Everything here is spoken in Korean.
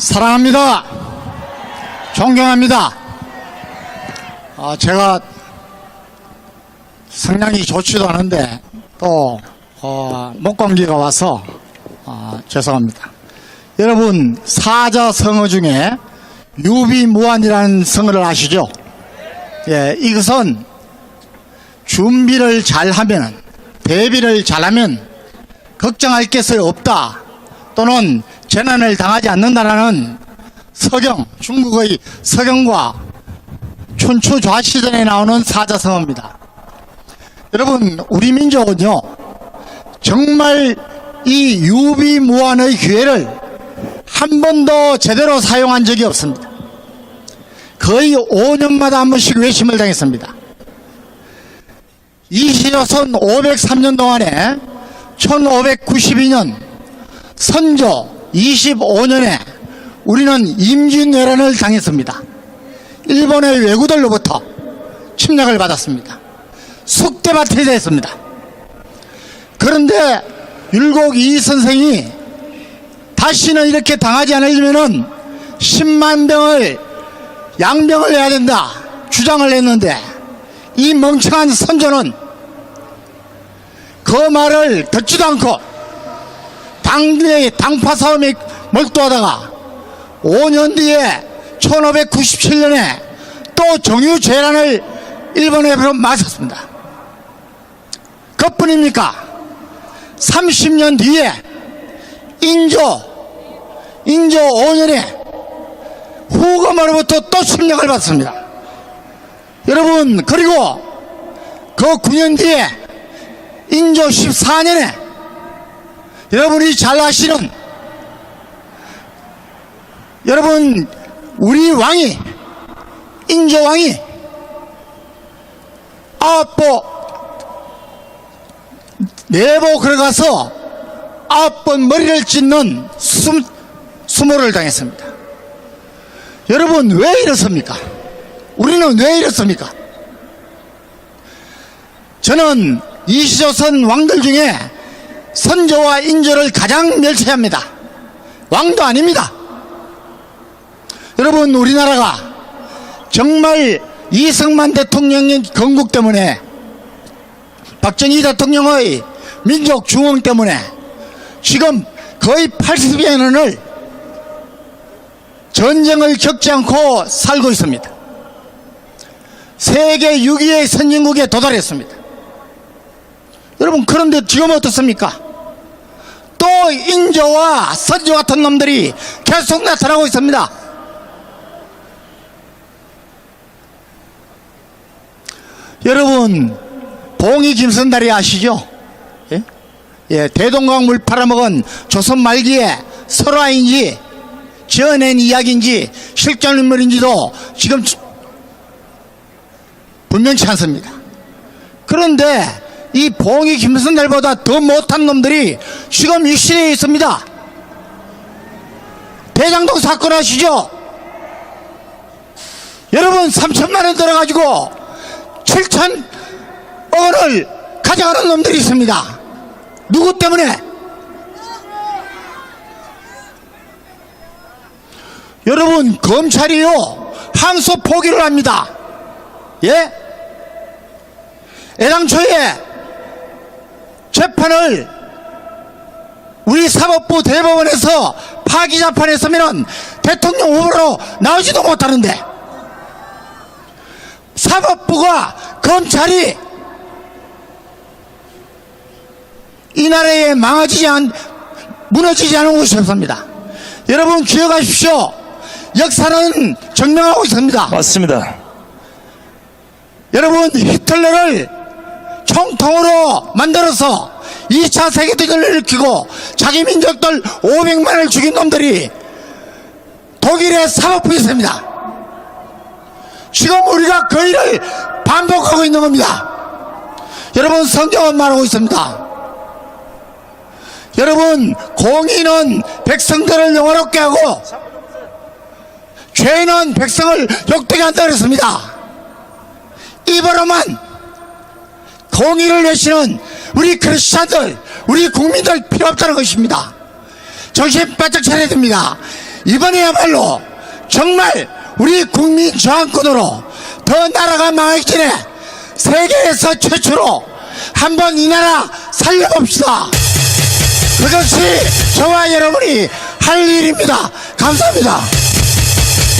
사랑합니다. 존경합니다. 아, 제가 성량이 좋지도 않은데 또 어, 목감기가 와서 아, 죄송합니다. 여러분 사자 성어 중에 유비무환이라는 성어를 아시죠? 예, 이것은 준비를 잘하면 대비를 잘하면 걱정할 것이 없다 또는 재난을 당하지 않는다라는 서경 중국의 서경과 춘추 좌시전에 나오는 사자성어입니다. 여러분 우리 민족은요 정말 이 유비무환의 기회를 한 번도 제대로 사용한 적이 없습니다. 거의 5년마다 한 번씩 외심을 당했습니다. 이시조선 503년 동안에 1592년 선조 25년에 우리는 임진왜란을 당했습니다. 일본의 왜구들로부터 침략을 받았습니다. 숙대밭이 됐습니다. 그런데 율곡 이 선생이 다시는 이렇게 당하지 않으려면은 10만 병을 양병을 해야 된다 주장을 했는데 이 멍청한 선조는 그 말을 듣지도 않고 당내 당파 싸움에 몰두하다가 5년 뒤에 1597년에 또 정유 재란을 일본에 맞았습니다. 그뿐입니까? 30년 뒤에 인조 인조 5년에 후금으로부터 또 침략을 받습니다. 여러분 그리고 그 9년 뒤에 인조 14년에 여러분이 잘 아시는 여러분 우리 왕이 인조 왕이 아홉 네보 걸어가서 아홉 번 머리를 찢는 숨, 수모를 당했습니다. 여러분 왜 이렇습니까? 우리는 왜 이렇습니까? 저는 이시조선 왕들 중에 선조와 인조를 가장 멸시합니다. 왕도 아닙니다. 여러분 우리나라가 정말 이승만 대통령의 건국 때문에 박정희 대통령의 민족 중흥 때문에 지금 거의 80여 년을 전쟁을 겪지 않고 살고 있습니다. 세계 6위의 선진국에 도달했습니다. 여러분 그런데 지금 어떻습니까? 또 인조와 선조 같은 놈들이 계속 나타나고 있습니다. 여러분 봉이 김선달이 아시죠? 예? 예, 대동강 물 팔아먹은 조선 말기에 설화인지 지어낸 이야기인지 실존 인물인지도 지금 분명치 않습니다. 그런데 이 봉이 김선달보다 더 못한 놈들이 지금 이 시대에 있습니다. 대장동 사건 아시죠? 여러분 3천만 원 들어가지고 7천 원을 가져가는 놈들이 있습니다. 누구 때문에? 여러분 검찰이요 항소 포기를 합니다. 예? 애당초에 재판을 우리 사법부 대법원에서 파기 재판했으면 대통령 후보로 나오지도 못하는데 사법부가 검찰이 이 나라에 망하지 않 무너지지 않은 곳이 없습니다. 여러분 기억하십시오. 역사는 증명하고 있습니다. 맞습니다. 여러분 히틀러를 총통으로 만들어서 2차 세계대전을 일으키고 자기 민족들 500만을 죽인 놈들이 독일의 사법부에 있습니다. 지금 우리가 그 일을 반복하고 있는 겁니다. 여러분 성경은 말하고 있습니다. 여러분 공의는 백성들을 영화롭게 하고 죄는 백성을 욕되게 한다 그랬습니다. 입으로만 공의를 외치는 우리 크리스찬들 우리 국민들 필요 없다는 것입니다. 정신 바짝 차려야 됩니다. 이번에야말로 정말 우리 국민 저항권으로 더 나라가 망하기 전에 세계에서 최초로 한번 이 나라 살려봅시다. 그것이 저와 여러분이 할 일입니다. 감사합니다.